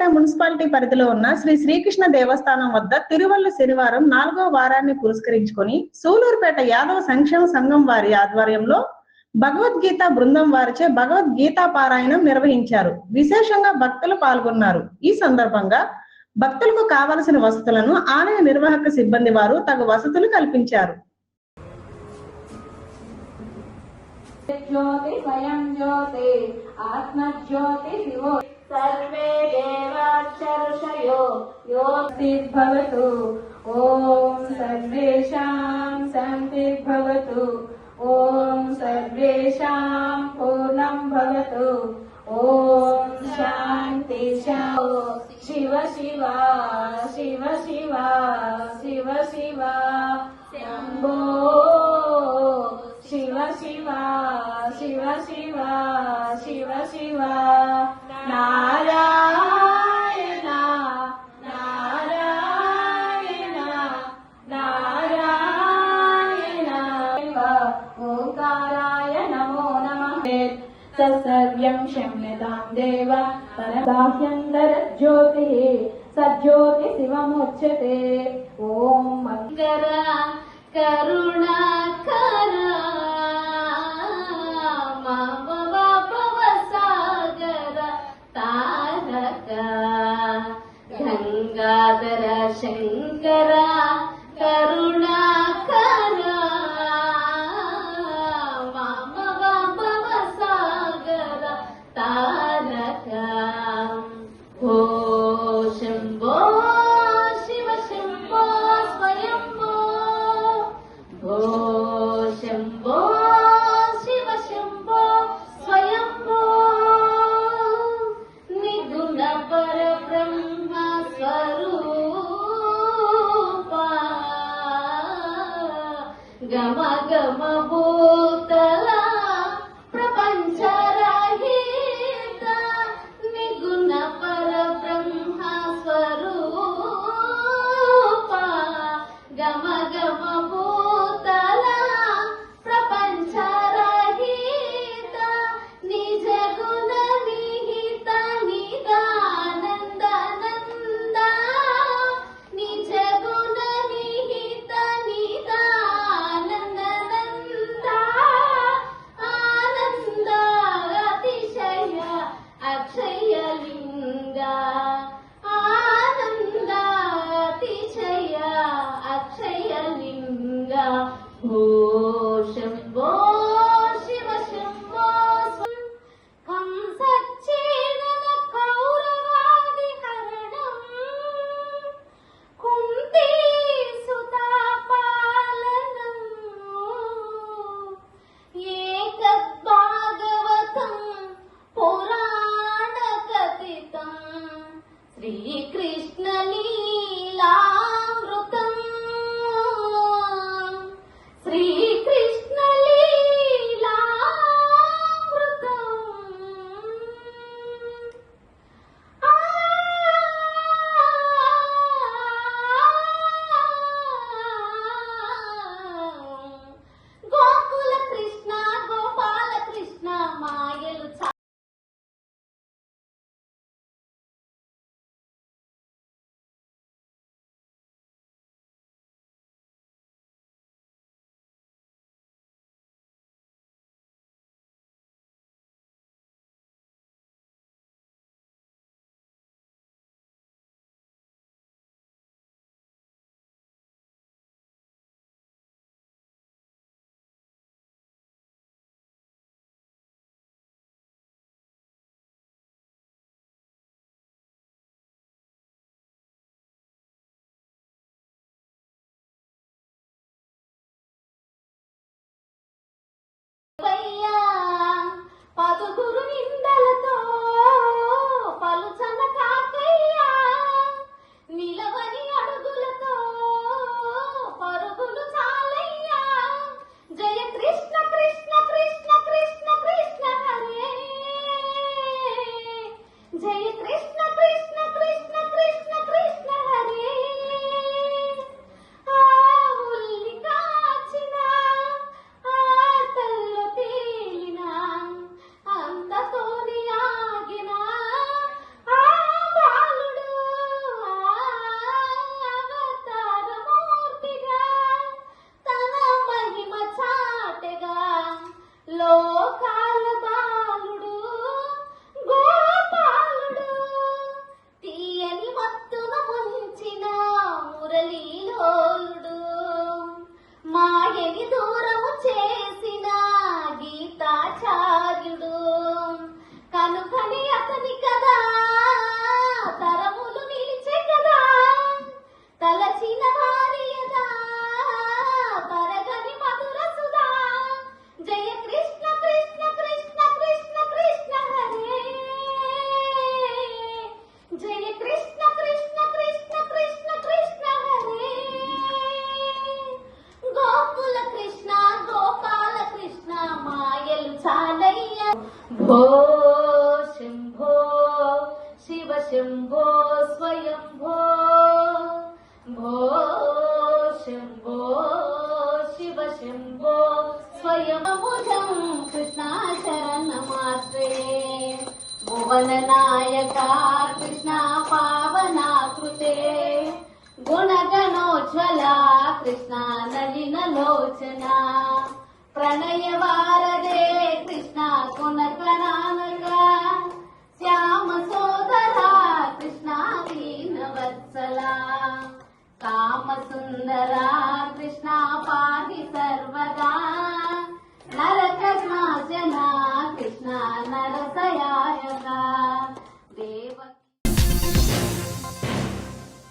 Peddapeta municipality పరిధిలో ఉన్న శ్రీ శ్రీకృష్ణ దేవస్థానం వద్ద తిరువల్ల శనివారం నాలుగో వారాన్ని పురస్కరించుకొని సూలూరుపేట యాదవ సంక్షేమ సంఘం వారి ఆధ్వర్యంలో భగవద్గీత బృందం వారిచే భగవద్గీత పారాయణం నిర్వహించారు. విశేషంగా భక్తులు పాల్గొన్నారు. ఈ సందర్భంగా భక్తులకు కావలసిన వసతులను ఆలయ నిర్వాహక సిబ్బంది వారు తగు వసతులు కల్పించారు. జ్యోతి స్వయం జ్యోతి ఆత్మ జ్యోతి सर्वे देवाक्षरुषयो योक्तिर्भवतु ॐ सर्वेषां शान्तिर्भवतु। ॐ सर्वेषां पूर्णं भवतु। ॐ शान्ति शिव शिव शिव शिव शिव शिव। शम्भो शिव शिव शिव शिव शिव शिव नारायण नारायण नारायण ओङ्काराय नमो नमः तत्सर्वं क्षम्यतां देव परदाह्यन्तरज्योतिः सज्ज्योतिशिवमुच्यते ॐ गङ्गाधर शङ्कर ശ്രീകൃഷ്ണനി కలి అతని కదా. తరములు నిలిచే కదా. తలచిన వారి తరగని మధుర సుధా. జయ కృష్ణ కృష్ణ కృష్ణ కృష్ణ కృష్ణ హరే. జయ కృష్ణ కృష్ణ కృష్ణ కృష్ణ కృష్ణ హరే. గోకుల కృష్ణ గోపాల కృష్ణ మాయలు చాలయ్య. భో स्वयम्भुजम् कृष्णाचरण मात्रे भुवन कृष्णा पावना कृते गुणगणोज्ज्वला कृष्णा नलिनलोचना प्रणयवारदे कृष्णा गुणगणानका श्याम सोदरा कृष्णादीनवत्सला काम सुन्दरा कृष्णा पाहि सर्वदा కృష్ణ నరస